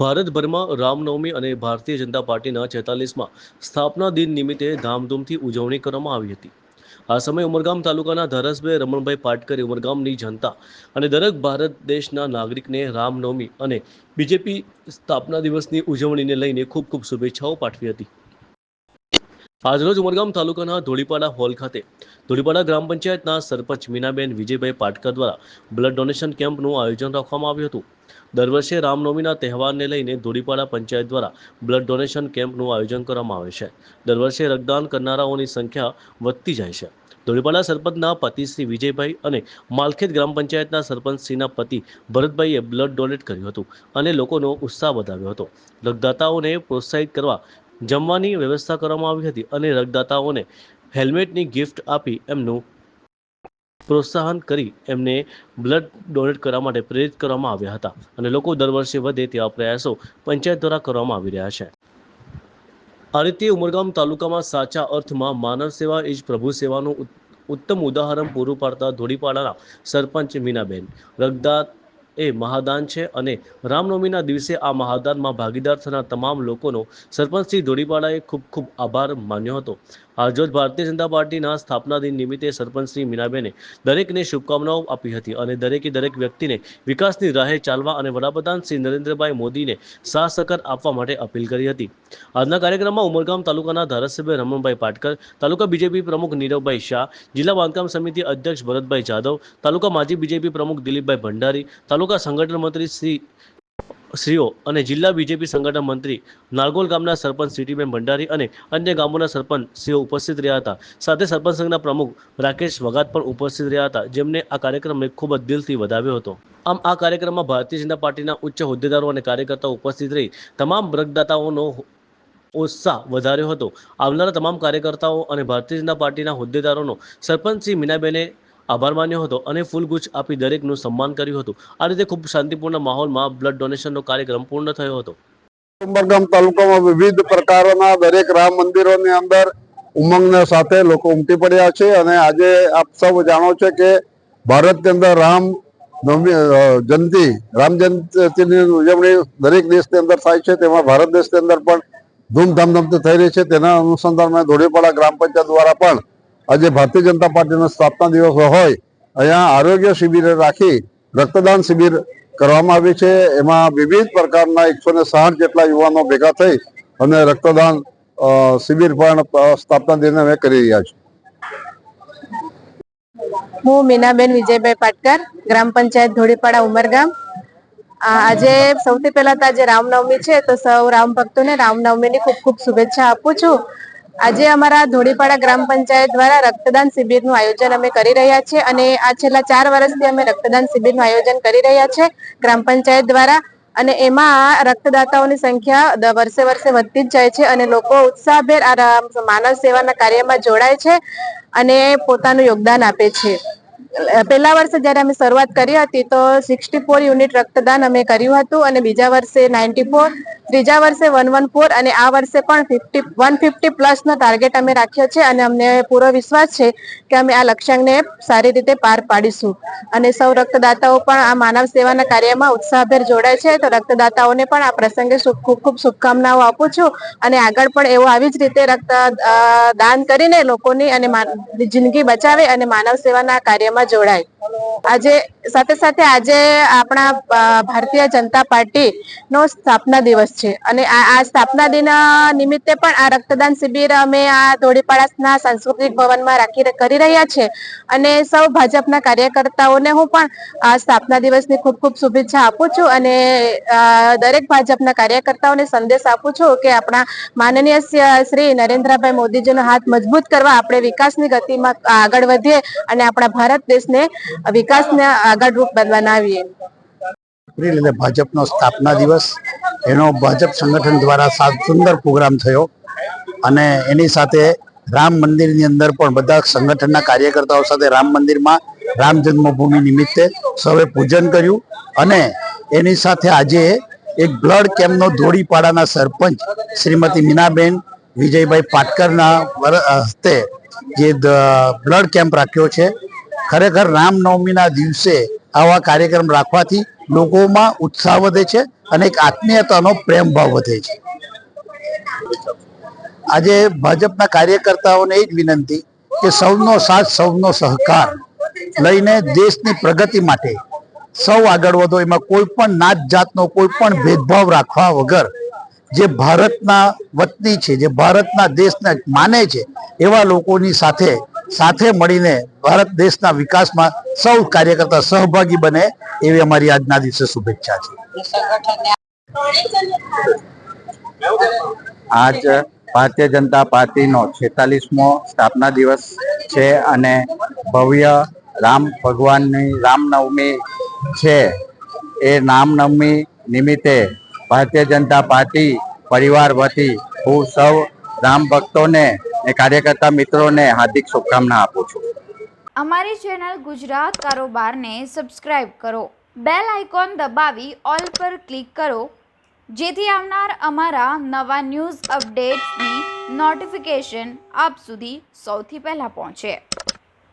ભારતભરમાં રામનવમી અને ભારતીય જનતા પાર્ટીના છેતાલીસમાં સ્થાપના દિન નિમિત્તે ધામધૂમથી ઉજવણી કરવામાં આવી હતી. આ સમયે ઉમરગામ તાલુકાના ધારાસભ્ય રમણભાઈ પાટકરે ઉમરગામની જનતા અને દરેક ભારત દેશના નાગરિકને રામનવમી અને બીજેપી સ્થાપના દિવસની ઉજવણીને લઈને ખૂબ ખૂબ શુભેચ્છાઓ પાઠવી હતી. આજરોજ ઉમરગામ તાલુકાના ધોળીપાડા હોલ ખાતે ધોળીપાડા ગ્રામ પંચાયતના સરપંચ મીનાબેન વિજયભાઈ પાટકર દ્વારા બ્લડ ડોનેશન કેમ્પનું આયોજન રાખવામાં આવ્યું હતું. દર વર્ષે રામનવમીના તહેવારને લઈને ધોળીપાડા પંચાયત દ્વારા બ્લડ ડોનેશન કેમ્પનું આયોજન કરવામાં આવે છે. દર વર્ષે રક્તદાન કરનારાઓની સંખ્યા વધતી જાય છે. ધોળીપાડા સરપંચના પતિ શ્રી વિજયભાઈ અને માલખેત ગ્રામ પંચાયતના સરપંચશ્રીના પતિ ભરતભાઈએ બ્લડ ડોનેટ કર્યું હતું અને લોકોનો ઉત્સાહ વધાવ્યો હતો. રક્તદાતાઓને પ્રોત્સાહિત કરવા જમવાની વ્યવસ્થા કરવામાં આવી હતી અને રક્તદાતાઓને હેલ્મેટની ગિફ્ટ આપી એમનું પ્રોત્સાહન કરી એમને બ્લડ ડોનેટ કરવા માટે પ્રેરિત કરવામાં આવ્યા હતા. અને લોકો દર વર્ષે વધે તેવા પ્રયાસો પંચાયત દ્વારા કરવામાં આવી રહ્યા છે. આ રીતે ઉમરગામ તાલુકામાં સાચા અર્થમાં માનવ સેવા એ જ પ્રભુ સેવાનું ઉત્તમ ઉદાહરણ પૂરું પાડતા ધોળીપાડાના સરપંચ મીનાબેન રક્તદાન એ મહાદાન છે અને રામનવમીના દિવસે આ મહાદાનમાં ભાગીદાર થનાર તમામ લોકોનો સરપંચ ધોળીપાડાએ ખૂબ ખૂબ આભાર માન્યો હતો. આજરોજ ભારતીય જનતા પાર્ટીના સ્થાપના દિન નિમિત્તે સરપંચ મીનાબેને દરેકને શુભકામનાઓ આપી હતી અને દરેકે દરેક વ્યક્તિને વિકાસની રાહે ચાલવા અને વડાપ્રધાન શ્રી નરેન્દ્રભાઈ મોદીને સાથ સકર આપવા માટે અપીલ કરી હતી. આજના કાર્યક્રમમાં ઉમરગામ તાલુકાના ધારાસભ્ય રમણભાઈ પાટકર, તાલુકા બીજેપી પ્રમુખ નીરવભાઈ શાહ, જિલ્લા બાંધકામ સમિતિ અધ્યક્ષ ભરતભાઈ જાદવ તાલુકા માજી બીજેપી પ્રમુખ દિલીપભાઈ ભંડારી, તાલુકા સંગઠન મંત્રી શ્રી, શ્રીઓ અને જિલ્લા બીજેપી સંગઠન મંત્રી નારગોલ ગામના સરપંચ સિટીબેન ભંડારી અને અન્ય ગામોના સરપંચ શ્રીઓ ઉપસ્થિત રહ્યા હતા. સાથે સરપંચ સંઘના પ્રમુખ રાકેશ વગાત પણ ઉપસ્થિત રહ્યા હતા, જેમને આ કાર્યક્રમને ખૂબ જ દિલથી વધાવ્યો હતો. આમ, આ કાર્યક્રમમાં ભારતીય જનતા પાર્ટીના ઉચ્ચ હોદ્દેદારો અને કાર્યકર્તાઓ ઉપસ્થિત રહી, તમામ રક્તદાતાઓનો ઉત્સાહ વધાર્યો હતો. આવનારા તમામ કાર્યકર્તાઓ અને ભારતીય જનતા પાર્ટીના હોદ્દેદારોનો સરપંચ શ્રી મીનાબેને આભાર માન્યો હતો અને ફૂલગુચ્છ આપી દરેકનું સન્માન કર્યું હતું. આ રીતે ખૂબ શાંતિપૂર્ણ માહોલમાં બ્લડ ડોનેશનનો કાર્યક્રમ પૂર્ણ થયો હતો. ઉમરગામ તાલુકામાં વિવિધ પ્રકારના દરેક રામ મંદિરોની અંદર ઉમંગના સાથે લોકો ઉમટી પડ્યા છે અને આજે આપ સૌ જાણો છો કે ભારતની અંદર રામ નવમી જયંતિ, રામ જયંતિની ઉજવણી દરેક દેશની અંદર થાય છે. તેમાં ભારત દેશની અંદર પણ ધૂમધામધામથી થઈ રહી છે. તેના અનુસંધાનમાં ધોળીપાડા ગ્રામ પંચાયત દ્વારા પણ આજે ભારતીય જનતા પાર્ટીનો સ્થાપના દિવસ હોય, અહીંયા આરોગ્ય શિબિર રાખી રક્તદાન શિબિર કરવામાં આવી છે. એમાં વિવિધ પ્રકારના એકસો ને સાઠ જેટલા યુવાનો ભેગા થઈ અને રક્તદાન શિબિર પણ સ્થાપના દિને અમે કરી રહ્યા છીએ. હું મીનાબેન વિજયભાઈ પાટકર, ગ્રામ પંચાયત ધોળીપાડા ઉમરગામ. આજે સૌથી પહેલા તો આજે રામનવમી છે, તો સૌ રામ ભક્તોને રામનવમીની ખૂબ ખૂબ શુભેચ્છા આપું છું. આજે અમારા ધોળીપાડા ગ્રામ પંચાયત દ્વારા રક્તદાન શિબિરનું આયોજન અમે કરી રહ્યા છીએ અને આ છેલ્લા ચાર વર્ષથી અમે રક્તદાન શિબિરનું આયોજન કરી રહ્યા છીએ ગ્રામ પંચાયત દ્વારા. અને એમાં રક્તદાતાઓની સંખ્યા વર્ષે વર્ષે વધતી જ જાય છે અને લોકો ઉત્સાહભેર આ માનવ સેવાના કાર્યમાં જોડાય છે અને પોતાનું યોગદાન આપે છે. પહેલા વર્ષે જ્યારે અમે શરૂઆત કરી હતી તો સિક્સટી ફોર યુનિટ રક્તદાન અમે કર્યું હતું અને બીજા વર્ષે નાઇન્ટી ફોર ત્રીજા વર્ષે વન વન ફોર અને આ વર્ષે પણ ફિફ્ટી, વન ફિફ્ટી પ્લસ નો ટાર્ગેટ અમે રાખ્યો છે અને અમને પૂરો વિશ્વાસ છે કે અમે આ લક્ષ્યાંકને સારી રીતે પાર પાડીશું. અને સૌ રક્તદાતાઓ પણ આ માનવ સેવાના કાર્યમાં ઉત્સાહભેર જોડાય છે. તો રક્તદાતાઓને પણ આ પ્રસંગે ખૂબ ખૂબ શુભકામનાઓ આપું છું. અને આગળ પણ એવું આવી જ રીતે રક્ત દાન કરીને લોકોની અને જિંદગી બચાવે અને માનવ સેવાના કાર્યમાં જોડાય. આજે, સાથે સાથે આજે આપણા ભારતીય જનતા પાર્ટી નો સ્થાપના દિવસ છે. અને આ આ સ્થાપના દિન નિમિત્તે પણ આ રક્તદાન શિબિર અમે આ ધોળીપાડાના સાંસ્કૃતિક ભવનમાં રાખી કરી રહ્યા છે. અને સૌ ભાજપના કાર્યકર્તાઓને હું પણ આ સ્થાપના દિવસની ખૂબ ખૂબ શુભેચ્છા આપું છું અને દરેક ભાજપના કાર્યકર્તાઓને સંદેશ આપું છું કે આપણા માનનીય શ્રી નરેન્દ્રભાઈ મોદીજીનો હાથ મજબૂત કરવા આપણે વિકાસની ગતિમાં આગળ વધીએ અને આપણા ભારત દેશને વિકાસને આગળ રૂપ બનાવીએ એપ્રિલ એટલે ભાજપનો સ્થાપના દિવસ. એનો ભાજપ સંગઠન દ્વારા સુંદર પ્રોગ્રામ થયો. અને એની સાથે રામ મંદિરની અંદર પણ બધા સંગઠનના કાર્યકર્તાઓ સાથે રામ મંદિરમાં રામ જન્મભૂમિ નિમિત્તે સૌએ પૂજન કર્યું. અને એની સાથે આજે એક બ્લડ કેમ્પનો ધોળીપાડાના સરપંચ શ્રીમતી મીનાબેન વિજયભાઈ પાટકરના હસ્તે જે બ્લડ કેમ્પ રાખ્યો છે. ખરેખર રામનવમીના દિવસે આવા કાર્યક્રમ રાખવાથી લોકોમાં ઉત્સાહ વધે છે અને એક આત્મીયતાનો પ્રેમ ભાવ વધે છે. આજે ભાજપના કાર્યકર્તાઓને એ જ વિનંતી કે સૌનો સાથ, સૌનો સહકાર લઈને દેશની પ્રગતિ માટે સૌ આગળ વધો. એમાં કોઈ પણ નાત જાતનો, કોઈ પણ ભેદભાવ રાખવા વગર જે ભારતના વતની છે, જે ભારતના દેશને માને છે, એવા લોકોની સાથે સાથે મળીને ભારત દેશના વિકાસમાં સૌ કાર્યકર્તા સહભાગી બને એવી અમારી આજના દિવસે શુભેચ્છા છે. આજ ભારતીય જનતા પાર્ટીનો છેતાલીસમો સ્થાપના દિવસ છે અને ભવ્ય રામ ભગવાનની રામનવમી છે. એ રામનવમી નિમિત્તે ભારતીય જનતા પાર્ટી પરિવાર વતી હું સૌ રામ ભક્તોને અને કાર્યકર્તા મિત્રોને હાર્દિક શુભકામના આપું છું. અમારી ચેનલ ગુજરાત કારોબારને સબસ્ક્રાઇબ કરો. બેલ આઇકોન દબાવી ઓલ પર ક્લિક કરો. જેથી આવનાર અમારા નવા ન્યૂઝ અપડેટ્સની નોટિફિકેશન આપ સુધી સૌથી પહેલાં પહોંચે.